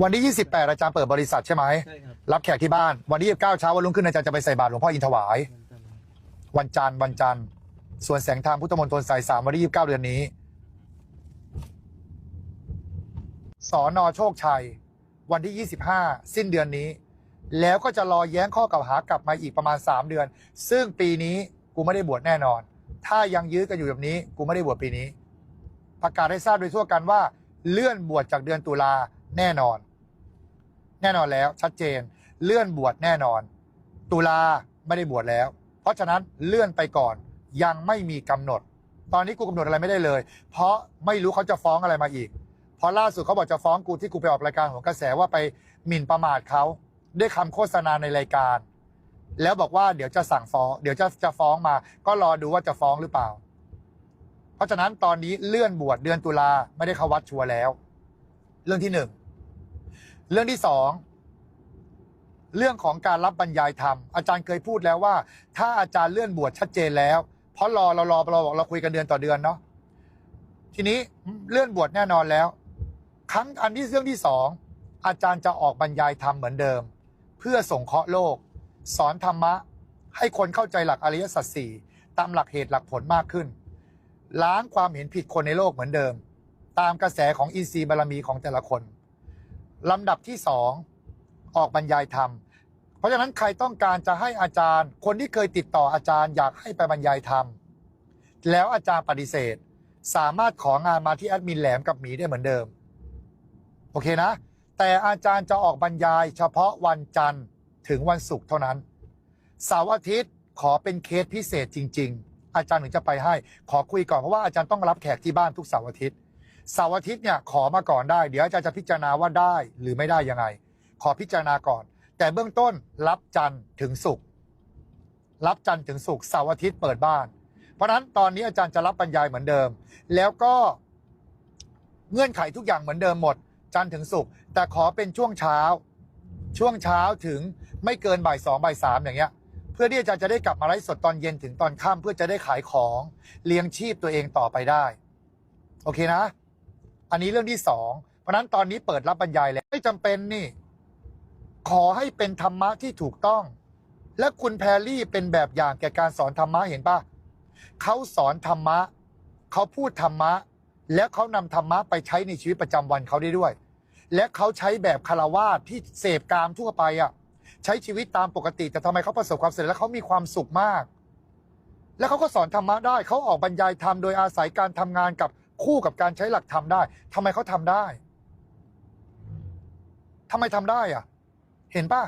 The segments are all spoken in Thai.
วันที่ 28 อาจารย์เปิดบริษัทใช่ไหมใช่ครับรับแขกที่บ้าน วันที่ 29 เช้าวันรุ่งขึ้นอาจารย์จะไปใส่บาตรหลวงพ่ออินทวายวันจันทร์ครับวันจันทร์วันจันทร์ส่วนแสงธรรมพุทธมณฑลสายสามวันที่ 29 เดือนนี้สอนอโชคชัย วันที่ 25 สิ้นเดือนนี้ แล้วก็จะรอแย้งข้อกล่าวหากลับมาอีกประมาณ 3 เดือน ซึ่งปีนี้กูไม่ได้บวชแน่นอน ถ้ายังยื้อกันอยู่แบบนี้ กูไม่ได้บวชปีนี้ ประกาศให้ทราบโดยทั่วกันว่า เลื่อนบวชจากเดือนตุลา แน่นอน แน่นอนแล้วชัดเจน เลื่อนบวชแน่นอน ตุลาไม่ได้บวชแล้ว เพราะฉะนั้นเลื่อนไปก่อน ยังไม่มีกำหนด ตอนนี้กูกำหนดอะไรไม่ได้เลย เพราะไม่รู้เขาจะฟ้องอะไรมาอีก เพราะล่าสุดเขาบอกจะฟ้องกูที่กูไปออกรายการของกระแสว่าไปหมิ่นประมาทเขาด้วยคำโฆษณาในรายการ แล้วบอกว่าเดี๋ยวจะสั่งฟ้อง เดี๋ยวจะจะฟ้องมา ก็รอดูว่าจะฟ้องหรือเปล่า เพราะฉะนั้นตอนนี้เลื่อนบวชเดือนตุลาไม่ได้เข้าวัดชัวร์แล้ว เรื่องที่หนึ่ง เรื่องที่สองเรื่องของการรับบรรยายธรรมอาจารย์เคยพูดแล้วว่า ถ้าอาจารย์เลื่อนบวชชัดเจนแล้ว เพราะรอเรารอเราบอกเราคุยกันเดือนต่อเดือนเนาะทีนี้เลื่อนบวชแน่นอนแล้ว ครั้งอันที่เรื่องที่สองอาจารย์จะออกบรรยายธรรมเหมือนเดิม เพื่อส่งเคราะห์โลก สอนธรรมะ ให้คนเข้าใจหลักอริยสัจสี่ตามหลักเหตุหลักผลมากขึ้น ล้างความเห็นผิดคนในโลกเหมือนเดิม ตามกระแสของอินทรีย์บารมีของแต่ละคน ลำดับที่สองออกบรรยายธรรม เพราะฉะนั้นใครต้องการจะให้อาจารย์ คนที่เคยติดต่ออาจารย์อยากให้ไปบรรยายธรรม แล้วอาจารย์ปฏิเสธ สามารถของานมาที่แอดมินแหลมกับหมีได้เหมือนเดิม โอเคนะ แต่อาจารย์จะออกบรรยายเฉพาะวันจันทร์ถึงวันศุกร์เท่านั้น เสาร์อาทิตย์ขอเป็นเคสพิเศษจริง ๆ อาจารย์ถึงจะไปให้ ขอคุยก่อนเพราะว่าอาจารย์ต้องรับแขกที่บ้านทุกเสาร์อาทิตย์ เสาร์อาทิตย์เนี่ยขอมาก่อนได้ เดี๋ยวอาจารย์จะพิจารณาว่าได้หรือไม่ได้ยังไง ขอพิจารณาก่อน แต่เบื้องต้นรับจันทร์ถึงศุกร์รับจันทร์ถึงศุกร์เสาร์อาทิตย์เปิดบ้าน เพราะฉะนั้นตอนนี้อาจารย์จะรับบรรยายเหมือนเดิม แล้วก็เงื่อนไขทุกอย่างเหมือนเดิมหมด จันทร์ถึงศุกร์แต่ขอเป็นช่วงเช้า ช่วงเช้าถึงไม่เกินบ่ายสองบ่ายสามอย่างเงี้ย เพื่อที่อาจารย์จะได้กลับมาไลฟ์สดตอนเย็นถึงตอนค่ำเพื่อจะได้ขายของเลี้ยงชีพตัวเองต่อไปได้ โอเคนะ อันนี้เรื่องที่สองเพราะนั้นตอนนี้เปิดรับบรรยายแล้วไม่จำเป็นนี่ ขอให้เป็นธรรมะที่ถูกต้อง และคุณแพรรี่เป็นแบบอย่างแก่การสอนธรรมะเห็นปะเขาสอนธรรมะเขาพูดธรรมะ และเขานำธรรมะไปใช้ในชีวิตประจำวันเขาได้ด้วย และเขาใช้แบบคารวาสที่เสพกามทั่วไปอะใช้ชีวิตตามปกติ แต่ทำไมเขาประสบความสำเร็จและเขามีความสุขมาก แล้วเขาก็สอนธรรมะได้เขาออกบรรยายธรรมโดยอาศัยการทำงานกับ คู่กับการใช้หลักธรรมได้ทำไมเขาทำได้ทำไมทำได้อะ เห็นป่ะ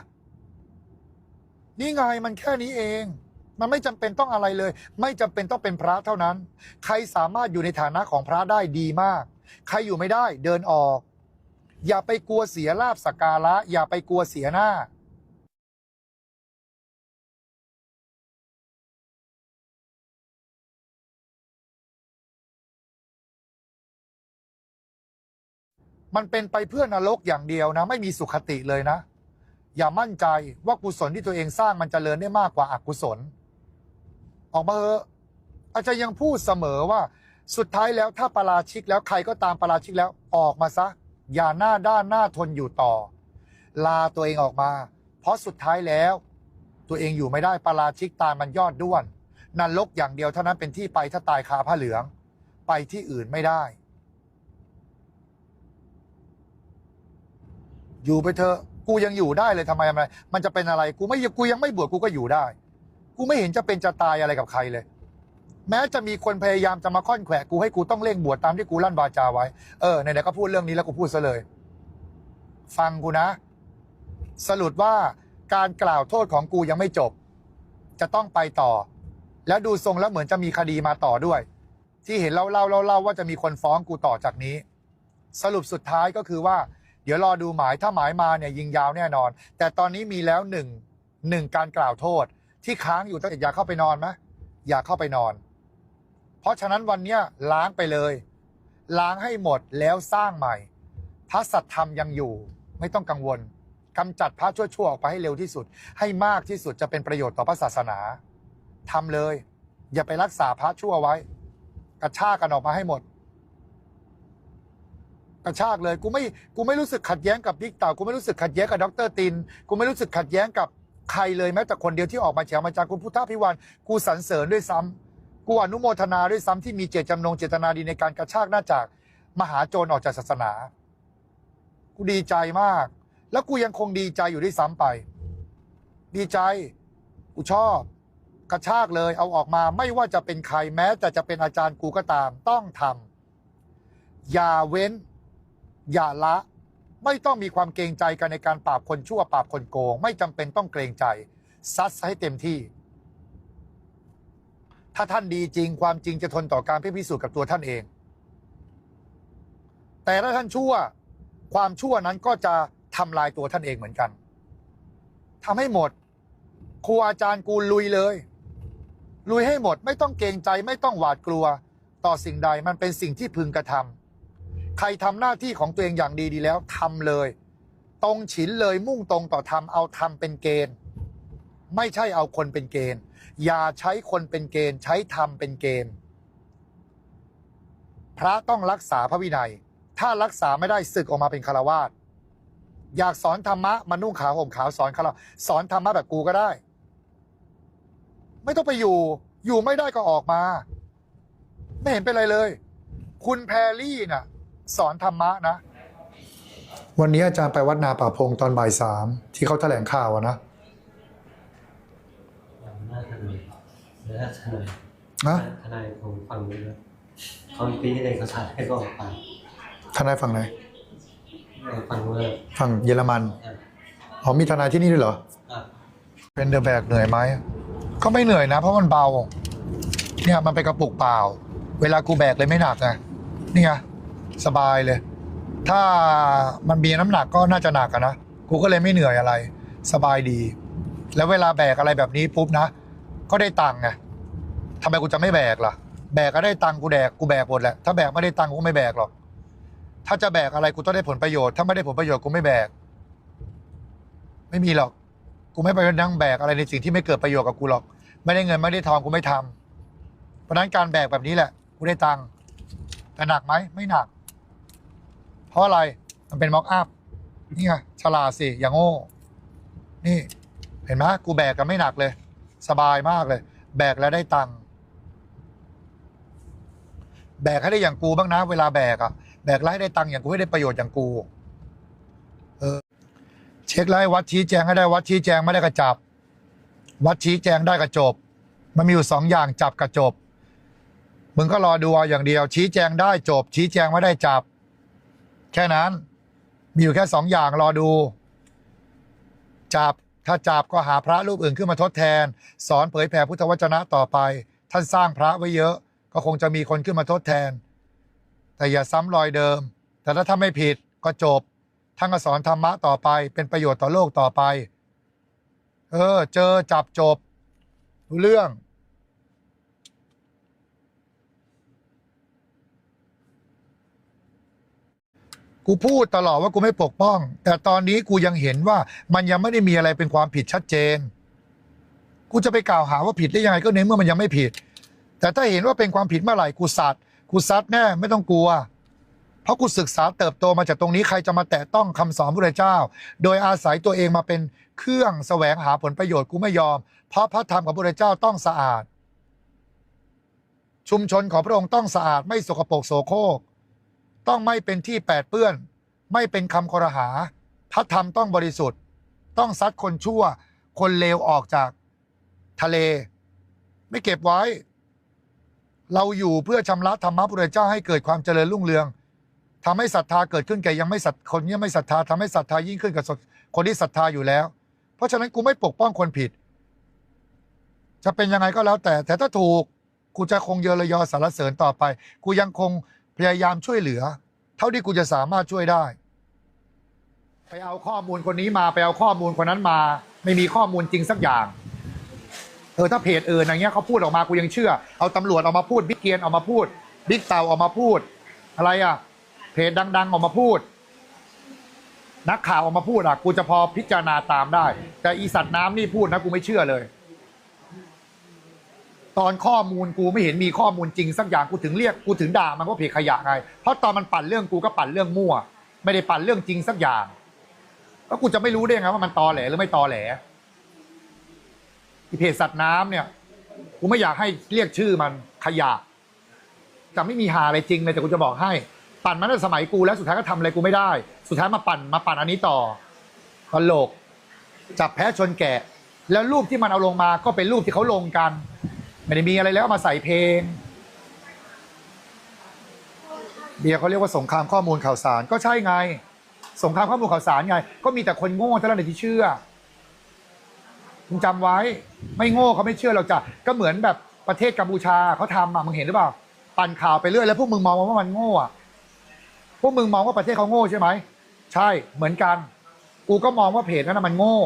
นี่ไงมันแค่นี้เอง มันไม่จำเป็นต้องอะไรเลย ไม่จำเป็นต้องเป็นพระเท่านั้น ใครสามารถอยู่ในฐานะของพระได้ดีมาก ใครอยู่ไม่ได้ เดินออก อย่าไปกลัวเสียลาบสักการะ อย่าไปกลัวเสียหน้า มันเป็นไปเพื่อนรกอย่างเดียวนะ ไม่มีสุขติเลยนะ อย่ามั่นใจว่ากุศลที่ตัวเองสร้างมันจเจริญได้มากกว่าอกุศล ออกมาเถอะอาจารย์ยังพูดเสมอว่าสุดท้ายแล้วถ้าประราชิกแล้วใครก็ตามประราชิกแล้วออกมาซะ อย่าหน้าด้านหน้าทนอยู่ต่อ ลาตัวเองออกมา เพราะสุดท้ายแล้ว ตัวเองอยู่ไม่ได้ประราชิกตายมันยอดด้วนนรกอย่างเดียวเท่านั้นเป็นที่ไปถ้าตายคาผ้าเหลือง ไปที่อื่นไม่ได้ อยู่ไปเถอะกูยังอยู่ได้เลยทำไมทำไมมันจะเป็นอะไรกูไม่กูยังไม่บวชกูก็อยู่ได้ กูไม่เห็นจะเป็นจะตายอะไรกับใครเลย แม้จะมีคนพยายามจะมาค่อนแขวะกูให้กูต้องเร่งบวชตามที่กูลั่นวาจาไว้เออไหนๆก็พูดเรื่องนี้แล้วกูพูดซะเลย ฟังกูนะ สรุปว่าการกล่าวโทษของกูยังไม่จบ จะต้องไปต่อ แล้วดูทรงแล้วเหมือนจะมีคดีมาต่อด้วย ที่เห็นเล่าเล่าเล่าเล่าว่าจะมีคนฟ้องกูต่อจากนี้ สรุปสุดท้ายก็คือว่า เดี๋ยวรอดูหมายถ้าหมายมาเนี่ยยิงยาวแน่นอน แต่ตอนนี้มีแล้วหนึ่งหนึ่งการกล่าวโทษ ที่ค้างอยู่ตั้งแต่อยากเข้าไปนอนไหมอยากเข้าไปนอน เพราะฉะนั้นวันเนี้ยล้างไปเลย ล้างให้หมดแล้วสร้างใหม่ พระสัตธรรมยังอยู่ไม่ต้องกังวลกำจัดพระชั่วๆออกไปให้เร็วที่สุด ให้มากที่สุดจะเป็นประโยชน์ต่อพระศาสนาทำเลย อย่าไปรักษาพระชั่วไว้ กระชากันออกมาให้หมด กระชากเลยกูไม่กูไม่รู้สึกขัดแย้งกับบิ๊กเต่ากูไม่รู้สึกขัดแย้งกับดรติน กูไม่รู้สึกขัดแย้งกับใครเลยแม้แต่คนเดียวที่ออกมาแฉมาจากคุณพุทธพิวันกูสรรเสริญด้วยซ้ำกูอนุโมทนาด้วยซ้ำที่มีเจตจำนงเจตนาดีในการกระชากหน้าจากมหาโจรออกจากศาสนา กูดีใจมาก แล้วกูยังคงดีใจอยู่ด้วยซ้ำไป ดีใจ กูชอบ กระชากเลยเอาออกมาไม่ว่าจะเป็นใครแม้แต่จะเป็นอาจารย์กูก็ตามต้องทำอย่าเว้น อย่าละไม่ต้องมีความเกรงใจกันในการปราบคนชั่วปราบคนโกง ไม่จำเป็นต้องเกรงใจซัดให้เต็มที่ ถ้าท่านดีจริงความจริงจะทนต่อการพิสูจน์กับตัวท่านเอง แต่ถ้าท่านชั่วความชั่วนั้นก็จะทำลายตัวท่านเองเหมือนกันทำให้หมดครูอาจารย์กูลุยเลย ลุยให้หมดไม่ต้องเกรงใจไม่ต้องหวาดกลัว ต่อสิ่งใดมันเป็นสิ่งที่พึงกระทำ ใครทำหน้าที่ของตัวเองอย่างดีดีแล้วทำเลย ตรงฉินเลยมุ่งตรงต่อทำเอาทำเป็นเกณฑ์ ไม่ใช่เอาคนเป็นเกณฑ์ อย่าใช้คนเป็นเกณฑ์ ใช้ธรรมเป็นเกณฑ์ พระต้องรักษาพระวินัย ถ้ารักษาไม่ได้ศึกออกมาเป็นคารวาสอยากสอนธรรมะมานุ่งขาวห่มขาวสอนคารวสอนธรรมะแบบกูก็ได้ ไม่ต้องไปอยู่ อยู่ไม่ได้ก็ออกมา ไม่เห็นเป็นไรเลย คุณแพรลี่น่ะ สอนธรรมะนะ วันนี้อาจารย์ไปวัดนาป่าพงตอนบ่ายสามที่เขาแถลงข่าวอะนะหน้าทนายหรือถ้าทนายนะทนายคงฟังไม่ด้วยเขาปีที่เองเขาถ่ายให้ก็ออกไปทนายฝั่งไหนเออฟังว่าฝั่งเยอรมันอะอ๋อมีทนายที่นี่ด้วยเหรออะเป็นเดอะแบกเหนื่อยไหมก็ไม่เหนื่อยนะ เพราะมันเบา เนี่ยมันเป็นกระปุกเปล่า เวลากูแบกเลยไม่หนักไงนี่ไง สบายเลย ถ้ามันมีน้ำหนักก็น่าจะหนักอะนะ กูก็เลยไม่เหนื่อยอะไร สบายดี แล้วเวลาแบกอะไรแบบนี้ปุ๊บนะ ก็ได้ตังค์ไงทำไมกูจะไม่แบกล่ะ แบกก็ได้ตังค์กูแดกกูแบกหมดแหละ ถ้าแบกไม่ได้ตังค์กูไม่แบกหรอก ถ้าจะแบกอะไรกูต้องได้ผลประโยชน์ ถ้าไม่ได้ผลประโยชน์กูไม่แบก ไม่มีหรอก กูไม่ไปนั่งแบกอะไรในสิ่งที่ไม่เกิดประโยชน์กับกูหรอก ไม่ได้เงินไม่ได้ทองกูไม่ทำเพราะนั้นการแบกแบบนี้แหละ กูได้ตังค์แต่หนักไหมไม่หนัก เพราะอะไรมันเป็นม็อกอัพนี่ไงฉลาดสิอย่างโง่ นี่ เห็นไหมกูแบกกันไม่หนักเลย สบายมากเลย แบกแล้วได้ตังค์แบกให้ได้อย่างกูบ้างนะ เวลาแบกอะแบกแล้วให้ได้ตังค์อย่างกูให้ได้ประโยชน์อย่างกู เออ เช็คแล้วให้วัดชี้แจงให้ได้วัดชี้แจงไม่ได้กระจับ วัดชี้แจงได้กระจบ มันมีอยู่สองอย่างจับกระจบมึงก็รอดูเอาอย่างเดียว ชี้แจงได้จบ ชี้แจงไม่ได้จับ แค่นั้น มีอยู่แค่สองอย่างรอดูจับถ้าจับก็หาพระรูปอื่นขึ้นมาทดแทน สอนเผยแผ่พุทธวจนะต่อไป ท่านสร้างพระไว้เยอะ ก็คงจะมีคนขึ้นมาทดแทน แต่อย่าซ้ำรอยเดิม แต่ถ้าทำไม่ผิดก็จบท่านก็สอนธรรมะต่อไป เป็นประโยชน์ต่อโลกต่อไป เออ เจอจับจบรู้เรื่อง กูพูดตลอดว่ากูไม่ปกป้อง แต่ตอนนี้กูยังเห็นว่ามันยังไม่ได้มีอะไรเป็นความผิดชัดเจน กูจะไปกล่าวหาว่าผิดได้ยังไงก็ในเมื่อมันยังไม่ผิด แต่ถ้าเห็นว่าเป็นความผิดเมื่อไหร่กูสัตว์กูซัดแน่ไม่ต้องกลัว เพราะกูศึกษาเติบโตมาจากตรงนี้ใครจะมาแตะต้องคำสอนพระเจ้า โดยอาศัยตัวเองมาเป็นเครื่องแสวงหาผลประโยชน์กูไม่ยอม เพราะพระธรรมของพระเจ้าต้องสะอาด ชุมชนของพระองค์ต้องสะอาดไม่สกปรกโสโครก ต้องไม่เป็นที่แปดเปื้อน ไม่เป็นคำคอรหา พระธรรมต้องบริสุทธิ์ ต้องซัดคนชั่ว คนเลวออกจากทะเล ไม่เก็บไว้ เราอยู่เพื่อชำระธรรมะพระเจ้าให้เกิดความเจริญรุ่งเรืองทำให้ศรัทธาเกิดขึ้นแก่ยังไม่ศรัทคนยังไม่ศรัทธาทำให้ศรัทธายิ่งขึ้นกับคนที่ศรัทธาอยู่แล้ว เพราะฉะนั้นกูไม่ปกป้องคนผิด จะเป็นยังไงก็แล้วแต่ แต่ถ้าถูกกูจะคงเยอระยอสารเสริญต่อไป กูยังคง พยายามช่วยเหลือ เท่าที่กูจะสามารถช่วยได้ ไปเอาข้อมูลคนนี้มาไปเอาข้อมูลคนนั้นมา ไม่มีข้อมูลจริงสักอย่างเออถ้าเพจเอื่นอย่างเงี้ยเขาพูดออกมากูยังเชื่อ เอาตำรวจออกมาพูดบิ๊กเกียนออกมาพูดบิ๊กเต่าออกมาพูด อะไรอะ เพจดัง ๆ ออกมาพูด นักข่าวออกมาพูดอะกูจะพอพิจารณาตามได้ แต่อีสัตว์น้ำนี่พูดนะกูไม่เชื่อเลย ตอนข้อมูลกูไม่เห็นมีข้อมูลจริงสักอย่างกูถึงเรียกกูถึงด่ามันว่าเพจขยะไง เพราะตอนมันปั่นเรื่องกูก็ปั่นเรื่องมั่ว ไม่ได้ปั่นเรื่องจริงสักอย่างแล้วกูจะไม่รู้ได้ไงว่ามันตอแหลหรือไม่ตอแหลที่เพจสัตว์น้ำเนี่ยกูไม่อยากให้เรียกชื่อมันขยะจะไม่มีหาอะไรจริงเลยแต่กูจะบอกให้ ปั่นมาตั้งแต่สมัยกูแล้วสุดท้ายก็ทำอะไรกูไม่ได้ สุดท้ายมาปั่นมาปั่นอันนี้ต่อตลกจับแพ้ชนแกะ แล้วรูปที่มันเอาลงมาก็เป็นรูปที่เขาลงกัน ไม่ได้มีอะไรแล้วมาใส่เพลง เบียร์เขาเรียกว่าสงครามข้อมูลข่าวสารก็ใช่ไง สงครามข้อมูลข่าวสารไง ก็มีแต่คนโง่เท่านั้นที่เชื่อมึงจำไว้ ไม่โง่เขาไม่เชื่อเราจะก็เหมือนแบบประเทศกัมพูชาเขาทำอะมึงเห็นหรือเปล่าปั่นข่าวไปเรื่อยแล้วพวกมึงมองว่ามันโง่อะพวกมึงมองว่าประเทศเขาโง่ใช่ไหมใช่เหมือนกัน กูก็มองว่าเพจนั้นมันโง่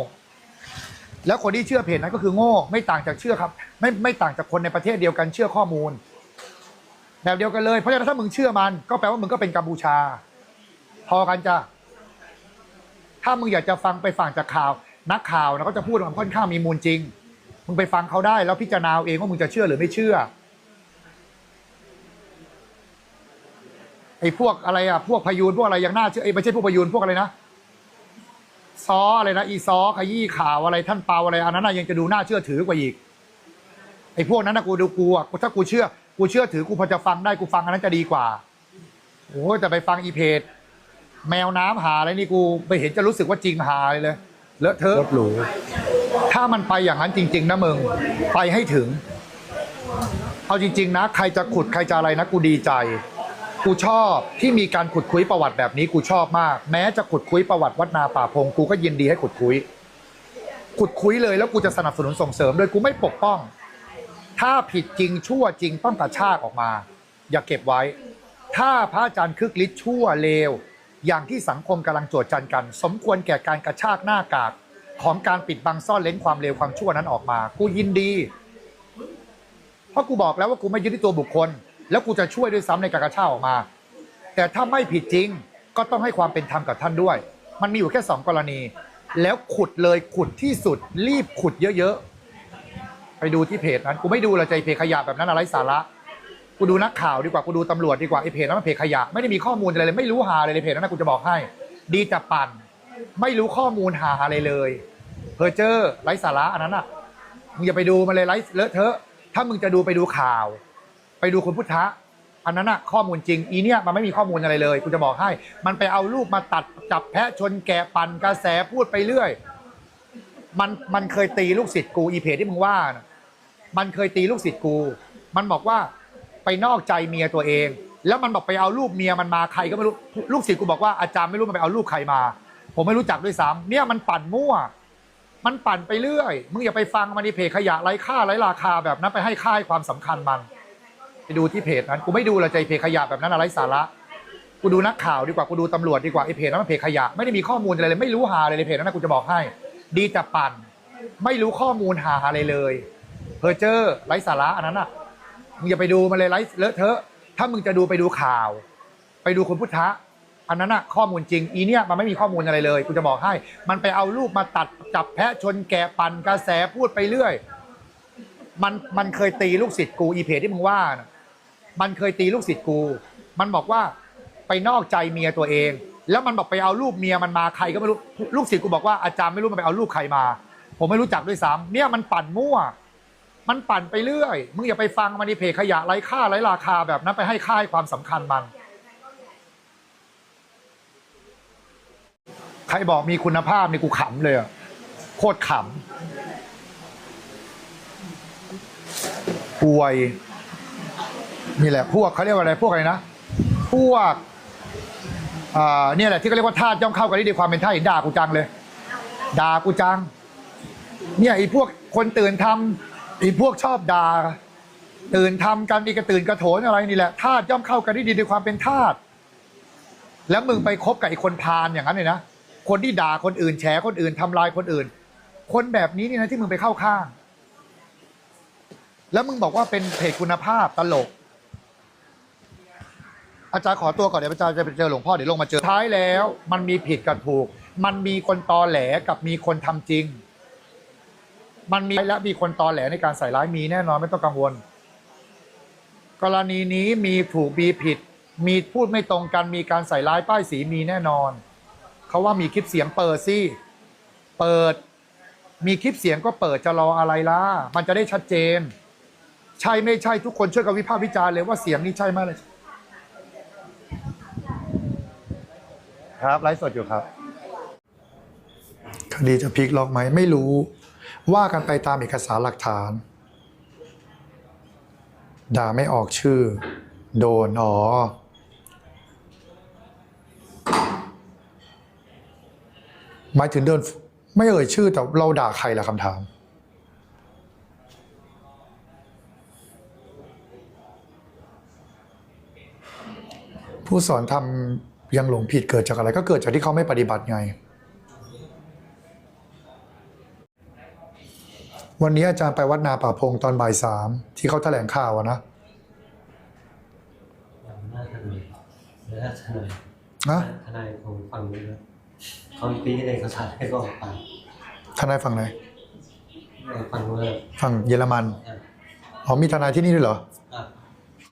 แล้วคนที่เชื่อเพจนั้นก็คือโง่ไม่ต่างจากเชื่อครับ ไม่ไม่ต่างจากคนในประเทศเดียวกันเชื่อข้อมูลแบบเดียวกันเลยเพราะฉะนั้นถ้ามึงเชื่อมัน ก็แปลว่ามึงก็เป็นกัมพูชา พอกันจ้ะถ้ามึงอยากจะฟังไปฟังจากข่าว นักข่าวนะก็จะพูดว่ามันค่อนข้างมีมูลจริง มึงไปฟังเขาได้ แล้วพิจารณาเองว่ามึงจะเชื่อหรือไม่เชื่อไอ้พวกอะไรอะพวกพยูนพวกอะไรยังน่าเชื่อไอ้ไม่ใช่พวกพยูนพวกอะไรนะ ซออะไรนะอีซอขยี้ข่าวอะไรท่านเปาอะไรอันนั้นนะยังจะดูน่าเชื่อถือกว่าอีกไอ้พวกนั้นนะกูดูกูอะถ้ากูเชื่อกูเชื่อถือกูพอจะฟังได้กูฟังอันนั้นจะดีกว่าโอ้ยแต่ไปฟังอีเพจแมวน้ำหาอะไรนี่กูไปเห็นจะรู้สึกว่าจริงหาเลยเลยเลอะเทอะรถหรูถ้ามันไปอย่างนั้นจริง ๆ นะมึงไปให้ถึง เอาจริง ๆ นะ ใครจะขุดใครจะอะไรนะกูดีใจ กูชอบที่มีการขุดคุยประวัติแบบนี้กูชอบมาก แม้จะขุดคุยประวัติวัดนาป่าพงกูก็ยินดีให้ขุดคุย ขุดคุยเลยแล้วกูจะสนับสนุนส่งเสริมโดยกูไม่ปกป้อง ถ้าผิดจริงชั่วจริงต้องกระชากออกมา อย่าเก็บไว้ ถ้าพระอาจารย์คึกฤทธิ์ชั่วเลว อย่างที่สังคมกำลังโจทย์จันกัน สมควรแก่การกระชากหน้ากากของการปิดบังซ่อนเลนความเลวความชั่วนั้นออกมา กูยินดี เพราะกูบอกแล้วว่ากูไม่ยึดที่ตัวบุคคล แล้วกูจะช่วยด้วยซ้ำในการกระชากออกมา แต่ถ้าไม่ผิดจริงก็ต้องให้ความเป็นธรรมกับท่านด้วย มันมีอยู่แค่สองกรณี แล้วขุดเลยขุดที่สุด รีบขุดเยอะๆ ไปดูที่เพจนั้นกูไม่ดูเลยใจเพจขยะแบบนั้นอะไรสาระ กูดูนักข่าวดีกว่ากูดูตำรวจดีกว่าไอเพจนั้นมันเพจขยะไม่ได้มีข้อมูลอะไรเลย ไม่รู้หาอะไรเลยเพจนั้นนะกูจะบอกให้ ดีแต่ปั่น ไม่รู้ข้อมูลหาอะไรเลยเพอเจอร์ไร้สาระอันนั้นอะมึงอย่าไปดูมันเลยไร้เลอะเทอะ ถ้ามึงจะดูไปดูข่าว ไปดูคุณพุทธะอันนั้นอะข้อมูลจริง อีเนี่ยมันไม่มีข้อมูลอะไรเลยกูจะบอกให้ มันไปเอารูปมาตัดจับแพะชนแกะปั่นกระแสพูดไปเรื่อย มันมันเคยตีลูกศิษย์กูอีเพจที่มึงว่านะมันเคยตีลูกศิษย์กู มันบอกว่าไปนอกใจเมียตัวเอง แล้วมันบอกไปเอารูปเมียมันมาใครก็ไม่รู้ลูกศิษย์กูบอกว่าอาจารย์ไม่รู้มันไปเอารูปใครมา ผมไม่รู้จักด้วยซ้ำเนี่ยมันปั่นมั่ว มันปั่นไปเรื่อย มึงอย่าไปฟังมันในเพจขยะไร้ค่าไร้ราคาแบบนั้นไปให้ค่าให้ความสำคัญมัน ไปดูที่เพจนั้นกูไม่ดูละใจเพจขยะแบบนั้นอะไรสาระกูดูนักข่าวดีกว่ากูดูตำรวจดีกว่าไอเพจนั้นมันเพจขยะไม่ได้มีข้อมูลอะไรเลยไม่รู้หาอะไรเลยเพจนั้นนะกูจะบอกให้ ดีแต่ปั่น ไม่รู้ข้อมูลหาอะไรเลยเพอเจอร์ไร้สาระอันนั้นอะมึงอย่าไปดูมันเลยไร้เลอะเทอะ ถ้ามึงจะดูไปดูข่าว ไปดูคุณพุทธะอันนั้นอะข้อมูลจริงอีเนี่ยมันไม่มีข้อมูลอะไรเลยกูจะบอกให้ มันไปเอารูปมาตัดจับแพะชนแกะปั่นกระแสพูดไปเรื่อย มันมันเคยตีลูกศิษย์กูอีเพจที่มึงว่านะ มันเคยตีลูกศิษย์กู มันบอกว่าไปนอกใจเมียตัวเอง แล้วมันบอกไปเอารูปเมียมันมาใครก็ไม่รู้ลูกศิษย์กูบอกว่าอาจารย์ไม่รู้มันไปเอารูปใครมา ผมไม่รู้จักด้วยซ้ำเนี่ยมันปั่นมั่ว มันปั่นไปเรื่อย มึงอย่าไปฟังมันในเพจขยะไร้ค่าไร้ราคาแบบนั้นไปให้ค่าให้ความสำคัญมัน ใครบอกมีคุณภาพนี่กูขำเลยอะโคตรขำป่วย นี่แหละพวกเขาเรียกว่าอะไรพวกอะไรนะพวกอ่าเนี่ยแหละที่เขาเรียกว่าทาสย่อมเข้ากันได้ด้วยความเป็นทาสเห็นด่ากูจังเลย ด่ากูจัง เนี่ยไอ้พวกคนตื่นทำไอ้พวกชอบด่าตื่นทำกันอีกระตื่นกระโถนอะไรนี่แหละทาสย่อมเข้ากันได้ดีด้วยความเป็นทาสแล้วมึงไปคบกับไอ้คนพาลอย่างนั้นเลยนะคนที่ด่าคนอื่นแฉคนอื่นทำลายคนอื่น คนแบบนี้นี่นะที่มึงไปเข้าข้าง แล้วมึงบอกว่าเป็นเพจคุณภาพตลก อาจารย์ขอตัวก่อนเดี๋ยวอาจารย์จะไปเจอหลวงพ่อเดี๋ยวลงมาเจอท้ายแล้ว มันมีผิดกับถูก มันมีคนตอแหลกับมีคนทำจริง มันมีและมีคนตอแหลในการใส่ร้ายมีแน่นอนไม่ต้องกังวล กรณีนี้มีถูกมีผิด มีพูดไม่ตรงกันมีการใส่ร้ายป้ายสีมีแน่นอนเขาว่ามีคลิปเสียงเปิดสิเปิด มีคลิปเสียงก็เปิดจะรออะไรล่ะมันจะได้ชัดเจน ใช่ไม่ใช่ทุกคนช่วยกันวิพากษ์วิจารณ์เลยว่าเสียงนี้ใช่ไหมเลย ครับไลฟ์สดอยู่ครับ คดีจะพลิกล็อกไหมไม่รู้ ว่ากันไปตามเอกสารหลักฐาน ด่าไม่ออกชื่อ โดนอ๋อหมายถึงเดินไม่เอ่ยชื่อแต่เราด่าใครล่ะคำถาม ผู้สอนทำ ยังหลงผิดเกิดจากอะไรก็เกิดจากที่เขาไม่ปฏิบัติไง วันนี้อาจารย์ไปวัดนาป่าพงตอนบ่ายสามที่เขาแถลงข่าวอะนะหน้าทนายแล้วทนายนะทนายคงฟังไม่รู้เขาปีนี้เองเขาถ่ายให้ก็ออกไปทนายฝั่งไหนฟังว่าฝั่งเยอรมัน อ๋อมีทนายที่นี่ด้วยเหรอ